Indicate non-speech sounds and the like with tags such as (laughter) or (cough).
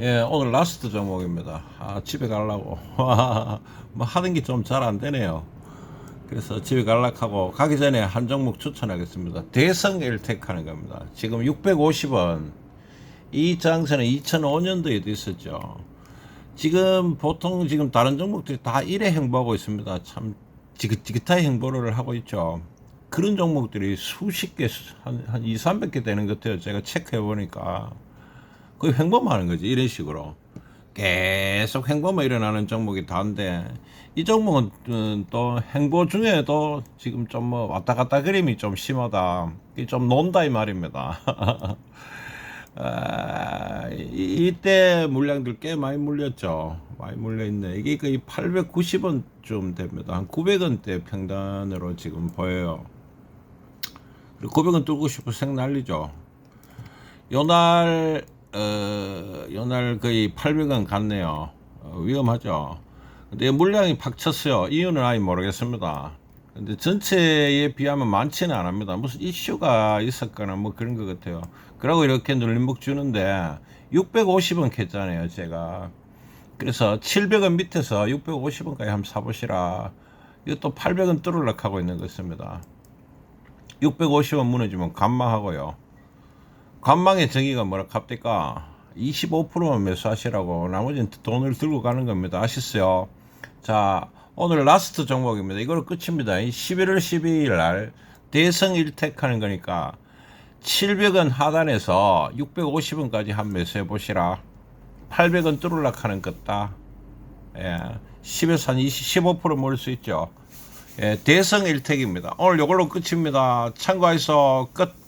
예, 오늘 라스트 종목입니다. 아, 집에 가려고. (laughs) 뭐 하는 게 좀 잘 안 되네요. 그래서 집에 가려고 가기 전에 한 종목 추천하겠습니다. 대성 엘텍 하는 겁니다. 지금 650원. 이 장세는 2005년도에도 있었죠. 지금 보통 지금 다른 종목들이 다 1회 행보하고 있습니다. 참 지긋지긋하게 행보를 하고 있죠. 그런 종목들이 수십 개, 한, 한 2, 300개 되는 것 같아요. 제가 체크해 보니까. 거의 횡보만 하는 거지. 이런 식으로. 계속 횡보만 일어나는 종목이 다인데, 이 종목은 음, 또 행보 중에도 지금 좀 뭐 왔다 갔다 그림이 좀 심하다. 이좀 논다 이 말입니다. (laughs) 아, 이- 이때 물량들 꽤 많이 물렸죠. 많이 물려있네. 이게 거의 890원쯤 됩니다. 한 900원대 평단으로 지금 보여요. 그리고 900원 뚫고 싶어 생 난리죠. 요날, 어, 요날 거의 800원 갔네요. 어, 위험하죠. 근데 물량이 팍 쳤어요. 이유는 아예 모르겠습니다. 근데 전체에 비하면 많지는 않습니다. 무슨 이슈가 있었거나 뭐 그런 것 같아요. 그러고 이렇게 눌림목 주는데 650원 캤잖아요, 제가. 그래서 700원 밑에서 650원까지 한번 사보시라. 이것도 800원 뚫으려고 하고 있는 것입니다. 650원 무너지면 감망하고요. 관망의 정의가 뭐라 합니까? 25%만 매수하시라고 나머지는 돈을 들고 가는 겁니다. 아시죠? 자, 오늘 라스트 종목입니다. 이걸 끝입니다. 이 11월 12일 날 대성 1택 하는 거니까 700원 하단에서 650원까지 한 매수해 보시라. 800원 뚫으려고 하는 것다. 예. 10에서 한 20, 15% 모을 수 있죠. 예, 대성 1택입니다. 오늘 이걸로 끝입니다. 참고해서 끝.